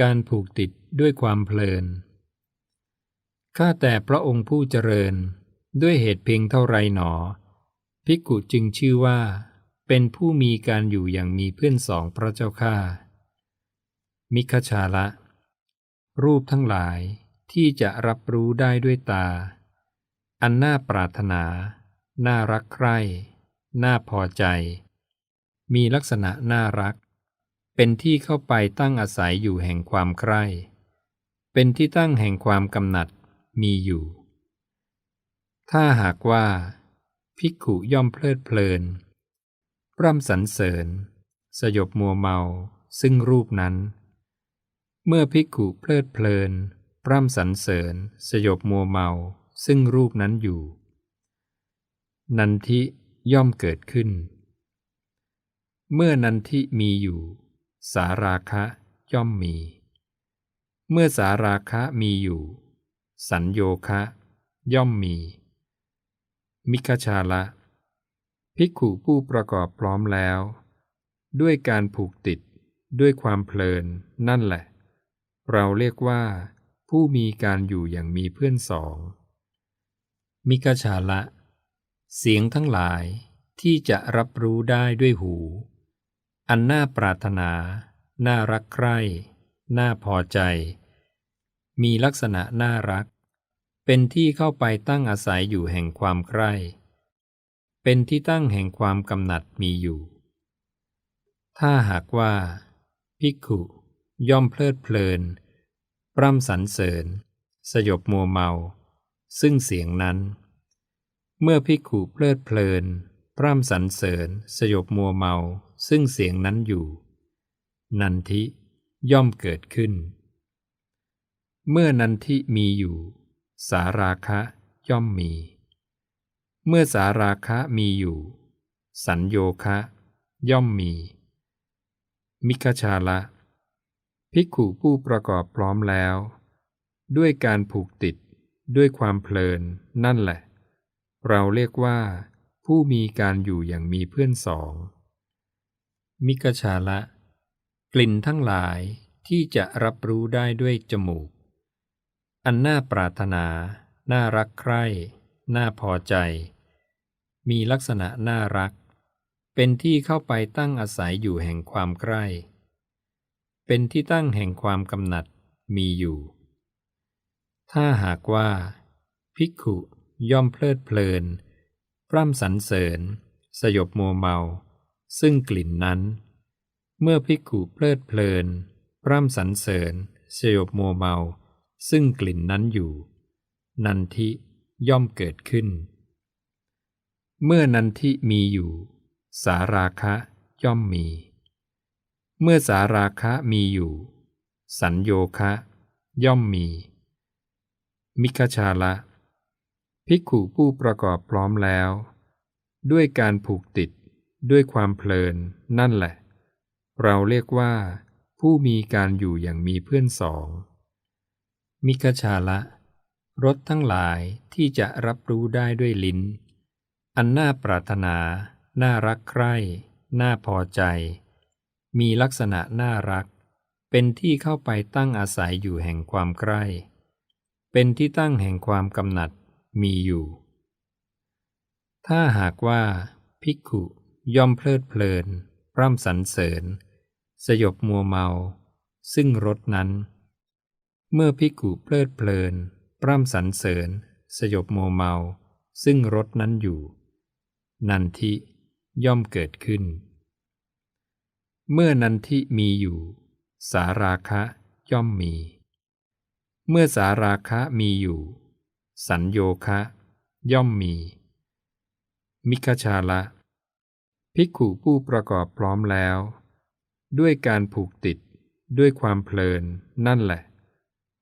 การผูกติดด้วยความเพลิน ข้าแต่พระองค์ผู้เจริญ ด้วยเหตุเพียงเท่าไรหนอ ภิกขุจึงชื่อว่า เป็นผู้มีการอยู่อย่างมีเพื่อนสองพระเจ้าข้า มิคชาละ รูปทั้งหลายที่จะรับรู้ได้ด้วยตา อันน่าปรารถนา น่ารักใคร่ น่าพอใจ มีลักษณะน่ารัก เป็นที่เข้าไปตั้งอาศัยอยู่แห่งความใคร่ เป็นที่ตั้งแห่งความกำหนัดมีอยู่ ถ้าหากว่า ภิกขุย่อมเพลิดเพลินปร่ำสรรเสริญ สยบมัวเมาซึ่งรูปนั้น เมื่อภิกขุเพลิดเพลินปร่ำสรรเสริญ สยบมัวเมาซึ่งรูปนั้นอยู่ นันทิย่อมเกิดขึ้น เมื่อนันทิมีอยู่ สาราคะย่อมมี เมื่อสาราคะมีอยู่ สัญโยคะ ย่อมมี มิคชาละภิกขุผู้ประกอบพร้อมแล้ว ด้วยการผูกติดด้วยความเพลินนั่นแหละ เราเรียกว่า ผู้มีการอยู่อย่างมีเพื่อนสอง มิคชาละ เสียงทั้งหลายที่จะรับรู้ได้ด้วยหู อันน่าปรารถนา น่ารักใคร่ น่าพอใจ มีลักษณะน่ารัก เป็นที่เข้าไปตั้งอาศัยอยู่แห่งความใคร่ เป็นที่ตั้งแห่งความกำหนัดมีอยู่ ถ้าหากว่าภิกขุย่อมเพลิดเพลิน ปร่ำสรรเสริญ สยบมัวเมา ซึ่งเสียงนั้น เมื่อภิกขุเพลิดเพลิน ปร่ำสรรเสริญสยบมัวเมาซึ่งเสียงนั้นอยู่ นันทิย่อมเกิดขึ้น เมื่อนันทิมีอยู่ สาราคะย่อมมี เมื่อสาราคะมีอยู่ สัญโยคะย่อมมี มิคชาละ ภิกขุผู้ประกอบพร้อมแล้ว ด้วยการผูกติดด้วยความเพลินนั่นแหละ เราเรียกว่า ผู้มีการอยู่อย่างมีเพื่อนสอง มิกชาละ กลิ่นทั้งหลายที่จะรับรู้ได้ด้วยจมูก อันน่าปรารถนา น่ารักใคร่ น่าพอใจ มีลักษณะน่ารัก เป็นที่เข้าไปตั้งอาศัยอยู่แห่งความใคร่เป็นที่ตั้งแห่งความกำหนัดมีอยู่ ถ้าหากว่า ภิกขุย่อมเพลิดเพลิน ร่ำสรรเสริญ สยบมัวเมา ซึ่งกลิ่นนั้น เมื่อภิกขุเพลิดเพลินปร่ำสรรเสริญ สยบมัวเมา ซึ่งกลิ่นนั้นอยู่ นันทิย่อมเกิดขึ้น เมื่อนันทิมีอยู่ สาราคะย่อมมี เมื่อสาราคะมีอยู่ สัญโยคะ ย่อมมี มิคชาละ ภิกขุผู้ประกอบพร้อมแล้ว ด้วยการผูกติดด้วยความเพลินนั่นแหละ เราเรียกว่า ผู้มีการอยู่อย่างมีเพื่อนสอง มิคชาละรสทั้งหลายที่จะรับรู้ได้ด้วยลิ้น อันน่าปรารถนา น่ารักใคร่ น่าพอใจ มีลักษณะน่ารัก เป็นที่เข้าไปตั้งอาศัยอยู่แห่งความใคร่ เป็นที่ตั้งแห่งความกำหนัด มีอยู่ ถ้าหากว่าภิกขุย่อมเพลิดเพลินปร่ำสรรเสริญ สยบมัวเมา ซึ่งรสนั้น เมื่อภิกขุเพลิดเพลินปร่ำสรรเสริญ สยบมัวเมา ซึ่งรสนั้นอยู่ นันทิย่อมเกิดขึ้น เมื่อนันทิมีอยู่ สาราคะย่อมมี เมื่อสาราคะมีอยู่ สัญโยคะ ย่อมมี มิคชาละ ภิกขุผู้ประกอบพร้อมแล้ว ด้วยการผูกติดด้วยความเพลินนั่นแหละ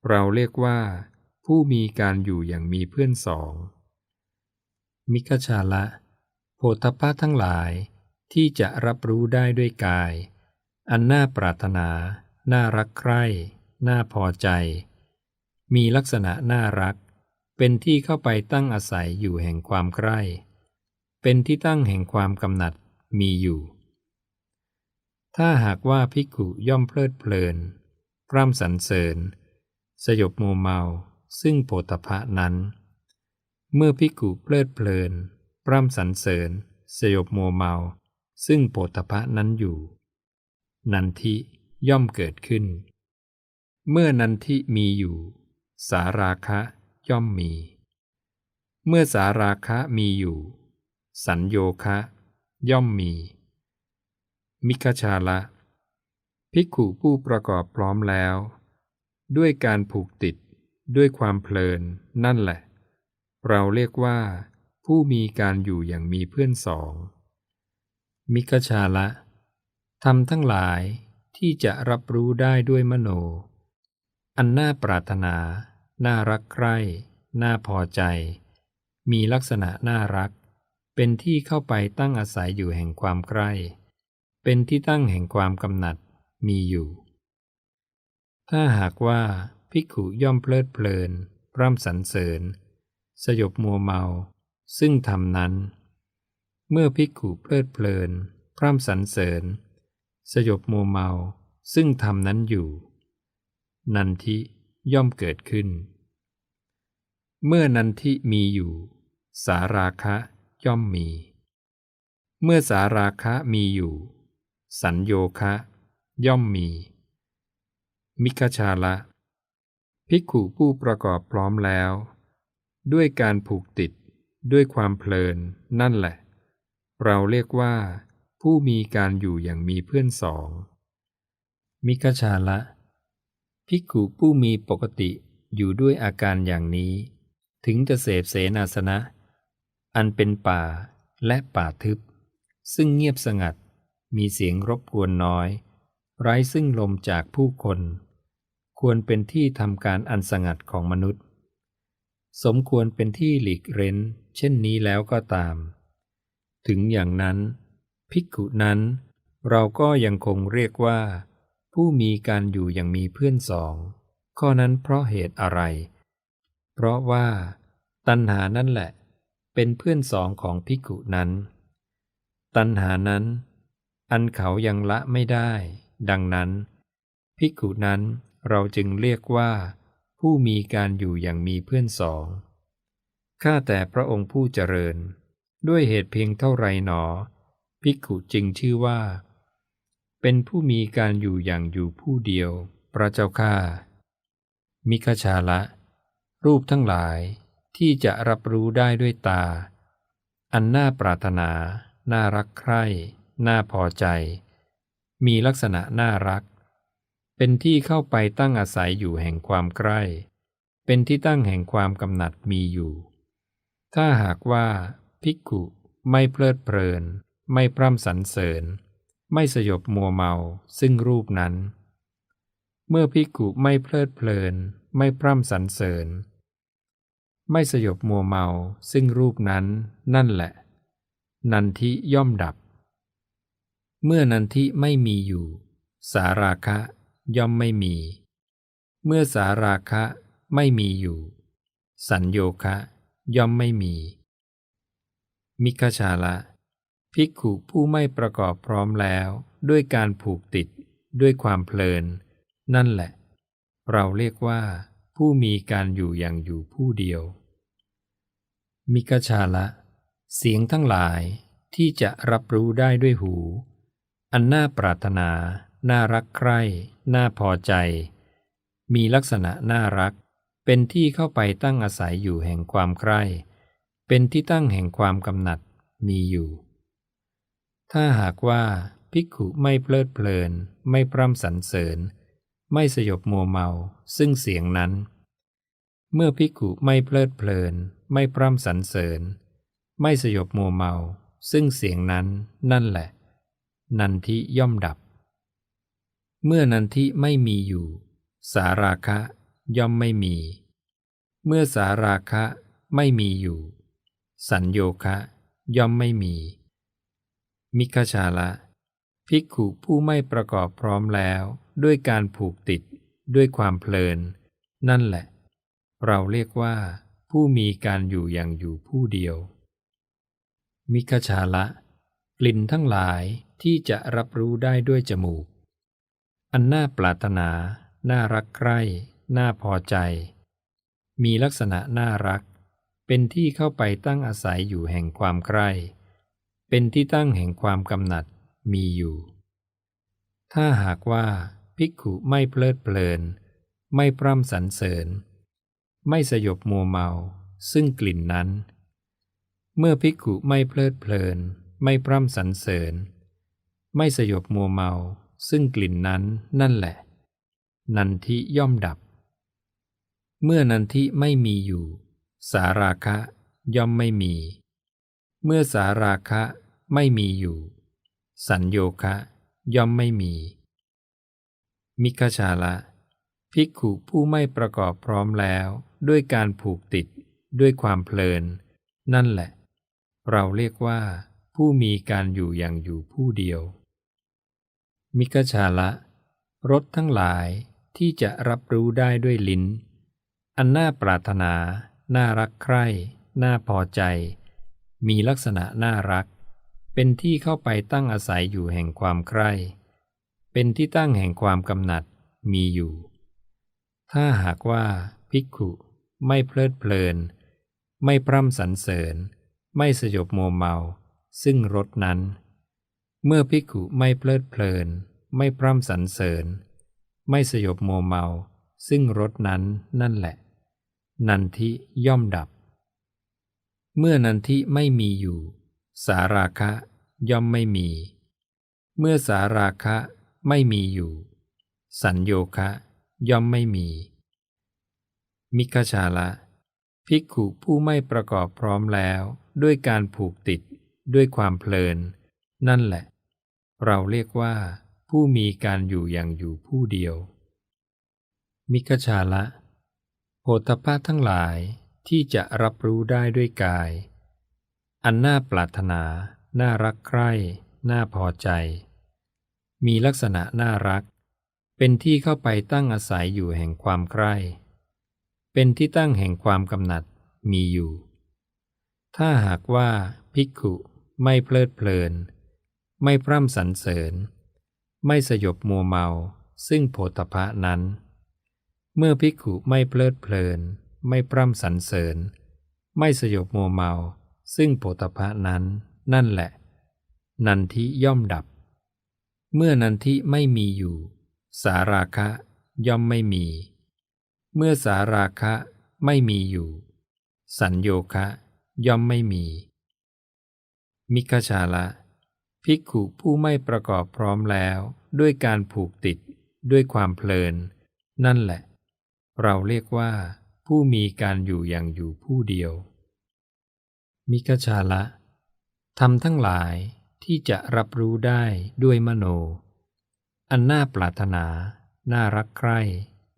เราเรียกว่า ผู้มีการอยู่อย่างมีเพื่อนสอง มิคชาละ โพธพะทั้งหลายที่จะรับรู้ได้ด้วยกาย อันน่าปรารถนา น่ารักใคร่ น่าพอใจ มีลักษณะน่ารัก เป็นที่เข้าไปตั้งอาศัยอยู่แห่งความใคร่ เป็นที่ตั้งแห่งความกำหนัดมีอยู่ ถ้าหากว่าภิกขุย่อมเพลิดเพลิน พร่ำสรรเสริญ สยบมัวเมา ซึ่งโพธพะนั้น เมื่อภิกขุเพลิดเพลิน พร่ำสรรเสริญ สยบมัวเมา ซึ่งโพธพะนั้นอยู่ นันทิย่อมเกิดขึ้น เมื่อนันทิมีอยู่ สาราคะ ย่อมมี เมื่อสาราคะมีอยู่ สัญโยคะ ย่อมมี มิคชาละ ภิกขุผู้ประกอบพร้อมแล้ว ด้วยการผูกติดด้วยความเพลินนั่นแหละ เราเรียกว่า ผู้มีการอยู่อย่างมีเพื่อนสอง มิคชาละทำทั้งหลายที่จะรับรู้ได้ด้วยมโน อันน่าปรารถนา น่ารักใคร่น่าพอใจ มีลักษณะน่ารัก เป็นที่เข้าไปตั้งอาศัยอยู่แห่งความใคร่ เป็นที่ตั้งแห่งความกำหนัด มีอยู่ ถ้าหากว่าภิกขุย่อมเพลิดเพลินพร่ำสรรเสริญ สยบมัวเมา ซึ่งทำนั้น เมื่อภิกขุเพลิดเพลินพร่ำสรรเสริญ สยบมัวเมา ซึ่งทำนั้นอยู่ นันทิ ย่อมเกิดขึ้น เมื่อนันทิมีอยู่ สาราคะย่อมมี เมื่อสาราคะมีอยู่ สัญโยคะ ย่อมมี มิคชาละ ภิกขุผู้ประกอบพร้อมแล้ว ด้วยการผูกติดด้วยความเพลินนั่นแหละ เราเรียกว่า ผู้มีการอยู่อย่างมีเพื่อนสอง มิคชาละ ภิกขุผู้มีปกติอยู่ด้วยอาการอย่างนี้ ถึงจะเสพเสนาสนะ อันเป็นป่าและป่าทึบ ซึ่งเงียบสงัด มีเสียงรบกวนน้อย ไร้ซึ่งลมจากผู้คน ควรเป็นที่ทำการอันสงัดของมนุษย์ สมควรเป็นที่หลีกเร้น เช่นนี้แล้วก็ตาม ถึงอย่างนั้น ภิกขุนั้น เราก็ยังคงเรียกว่า ผู้มีการอยู่อย่างมีเพื่อนสอง ข้อนั้นเพราะเหตุอะไร เพราะว่า ตัณหานั่นแหละ เป็นเพื่อนสองของภิกขุนั้น ตัณหานั้น อันเขายังละไม่ได้ ดังนั้นภิกขุนั้นเราจึงเรียกว่า ผู้มีการอยู่อย่างมีเพื่อนสอง ข้าแต่พระองค์ผู้เจริญ ด้วยเหตุเพียงเท่าไรหนอภิกขุจึงชื่อว่า เป็นผู้มีการอยู่อย่างอยู่ผู้เดียว พระเจ้าข้ามิคชาละ รูปทั้งหลายที่จะรับรู้ได้ด้วยตา อันน่าปรารถนา น่ารักใคร่ น่าพอใจ มีลักษณะน่ารัก เป็นที่เข้าไปตั้งอาศัยอยู่แห่งความใกล้ เป็นที่ตั้งแห่งความกำหนัดมีอยู่ ถ้าหากว่าภิกขุไม่เพลิดเพลิน ไม่พร่ำสรรเสริญ ไม่สยบมัวเมาซึ่งรูปนั้น เมื่อภิกุไม่เพลิดเพลิน ไม่พร่ำสรรเสริญ ไม่สยบมัวเมาซึ่งรูปนั้นนั่นแหละ นันทิย่อมดับ เมื่อนันทิไม่มีอยู่ สาราคะย่อมไม่มี เมื่อสาราคะไม่มีอยู่ สัญโยคะย่อมไม่มี มิคชาละ ภิกขุผู้ไม่ประกอบพร้อมแล้ว ด้วยการผูกติด ด้วยความเพลิน นั่นแหละ เราเรียกว่า ผู้มีการอยู่อย่างอยู่ผู้เดียว มิคชาละ เสียงทั้งหลายที่จะรับรู้ได้ด้วยหู อันน่าปรารถนา น่ารักใคร่ น่าพอใจ มีลักษณะน่ารัก เป็นที่เข้าไปตั้งอาศัยอยู่แห่งความใคร่ เป็นที่ตั้งแห่งความกำหนัดมีอยู่ ถ้าหากว่าภิกขุไม่เพลิดเพลิน ไม่พร่ำสรรเสริญ ไม่สยบมัวเมา ซึ่งเสียงนั้น เมื่อภิกขุไม่เพลิดเพลิน ไม่พร่ำสรรเสริญ ไม่สยบมัวเมา ซึ่งเสียงนั้น นั่นแหละ นันทิย่อมดับ เมื่อนันทิไม่มีอยู่ สาราคะย่อมไม่มี เมื่อสาราคะไม่มีอยู่ สัญโยคะย่อมไม่มี มิคชาละภิกขุผู้ไม่ประกอบพร้อมแล้ว ด้วยการผูกติด ด้วยความเพลิน นั่นแหละ เราเรียกว่า ผู้มีการอยู่อย่างอยู่ผู้เดียว มิคชาละ กลิ่นทั้งหลายที่จะรับรู้ได้ด้วยจมูก อันน่าปรารถนา น่ารักใคร่น่าพอใจ มีลักษณะน่ารัก เป็นที่เข้าไปตั้งอาศัยอยู่แห่งความใคร่ เป็นที่ตั้งแห่งความกำหนัดมีอยู่ ถ้าหากว่าภิกขุไม่เพลิดเพลิน ไม่พร่ำสรรเสริญ ไม่สยบมัวเมา ซึ่งกลิ่นนั้น เมื่อภิกขุไม่เพลิดเพลิน ไม่พร่ำสรรเสริญ ไม่สยบมัวเมา ซึ่งกลิ่นนั้นนั่นแหละ นันทิย่อมดับ เมื่อนันทิไม่มีอยู่ สาราคะย่อมไม่มี เมื่อสาราคะไม่มีอยู่ สัญโยคะย่อมไม่มี มิคชาละ ภิกขุผู้ไม่ประกอบพร้อมแล้ว ด้วยการผูกติดด้วยความเพลิน นั่นแหละ เราเรียกว่า ผู้มีการอยู่อย่างอยู่ผู้เดียว มิคชาละรสทั้งหลายที่จะรับรู้ได้ด้วยลิ้น อันน่าปรารถนา น่ารักใคร่ น่าพอใจ มีลักษณะน่ารัก เป็นที่เข้าไปตั้งอาศัยอยู่แห่งความใคร่ เป็นที่ตั้งแห่งความกำหนัดมีอยู่ ถ้าหากว่าภิกขุไม่เพลิดเพลิน ไม่พร่ำสรรเสริญ ไม่สยบโมเมา ซึ่งรสนั้น เมื่อภิกขุไม่เพลิดเพลิน ไม่พร่ำสรรเสริญ ไม่สยบโมเมา ซึ่งรสนั้นนั่นแหละ นันทิย่อมดับ เมื่อนันทิไม่มีอยู่ สาราคะย่อมไม่มี เมื่อสาราคะไม่มีอยู่ สัญโยคะย่อมไม่มี มิคชาละภิกขุผู้ไม่ประกอบพร้อมแล้วด้วยการผูกติดด้วยความเพลิน นั่นแหละ เราเรียกว่า ผู้มีการอยู่อย่างอยู่ผู้เดียว มิคชาละโพธพะทั้งหลาย ที่จะรับรู้ได้ด้วยกาย อันน่าปรารถนา น่ารักใคร่ น่าพอใจ มีลักษณะน่ารัก เป็นที่เข้าไปตั้งอาศัยอยู่แห่งความใคร่ เป็นที่ตั้งแห่งความกำหนัดมีอยู่ ถ้าหากว่าภิกขุไม่เพลิดเพลิน ไม่พร่ำสรรเสริญ ไม่สยบมัวเมาซึ่งโพธพะนั้น เมื่อภิกขุไม่เพลิดเพลิน ไม่พร่ำสรรเสริญ ไม่สยบมัวเมา ซึ่งโพธพะนั้น นั่นแหละ นันทิย่อมดับ เมื่อนันทิไม่มีอยู่ สาราคะย่อมไม่มี เมื่อสาราคะไม่มีอยู่ สัญโยคะย่อมไม่มี มิคชาละ ภิกขุผู้ไม่ประกอบพร้อมแล้วด้วยการผูกติดด้วยความเพลิน นั่นแหละ เราเรียกว่า ผู้มีการอยู่อย่างอยู่ผู้เดียว มิคชาละทำทั้งหลายที่จะรับรู้ได้ด้วยมโน อันน่าปรารถนา น่ารักใคร่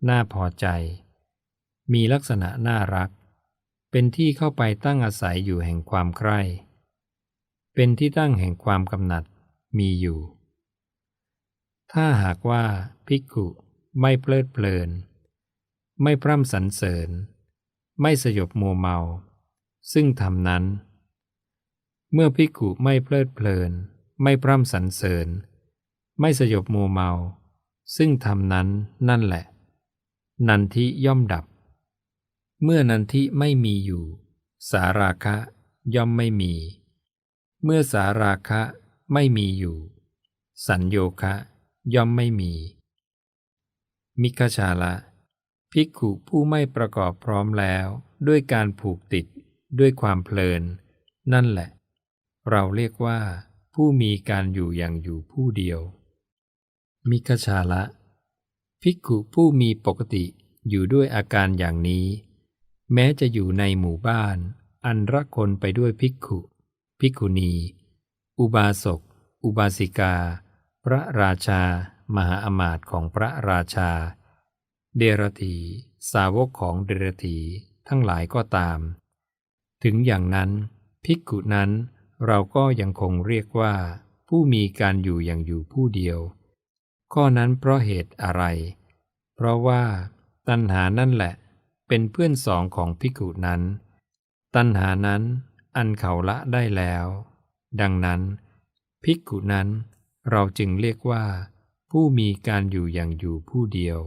น่าพอใจ มีลักษณะน่ารัก เป็นที่เข้าไปตั้งอาศัยอยู่แห่งความใคร่ เป็นที่ตั้งแห่งความกำหนัดมีอยู่ ถ้าหากว่าภิกขุไม่เพลิดเพลิน ไม่พร่ำสรรเสริญ ไม่สยบมัวเมา ซึ่งทำนั้น เมื่อภิกขุไม่เพลิดเพลิน ไม่พร่ำสรรเสริญ ไม่สยบมัวเมา ซึ่งทำนั้นนั่นแหละ นันทิย่อมดับ เมื่อนันทิไม่มีอยู่ สาราคะย่อมไม่มี เมื่อสาราคะไม่มีอยู่ สัญโยคะย่อมไม่มี มิคชาละ ภิกขุผู้ไม่ประกอบพร้อมแล้ว ด้วยการผูกติด ด้วยความเพลิน นั่นแหละ เราเรียกว่า ผู้มีการอยู่อย่างอยู่ผู้เดียว มิคชาละ ภิกขุผู้มีปกติอยู่ด้วยอาการอย่างนี้ แม้จะอยู่ในหมู่บ้าน อันรักคนไปด้วยภิกขุ ภิกขุณี อุบาสก อุบาสิกา พระราชา มหาอมาตย์ของพระราชา เดรธีสาวกของเดรธีทั้งหลายก็ตาม ถึงอย่างนั้นภิกขุนั้นเราก็ยังคงเรียกว่า ผู้มีการอยู่อย่างอยู่ผู้เดียว ข้อนั้นเพราะเหตุอะไร เพราะว่าตัณหานั่นแหละ เป็นเพื่อนสองของภิกขุนั้น ตัณหานั้นอันเขาละได้แล้ว ดังนั้น ภิกขุนั้นเราจึงเรียกว่า ผู้มีการอยู่อย่างอยู่ผู้เดียว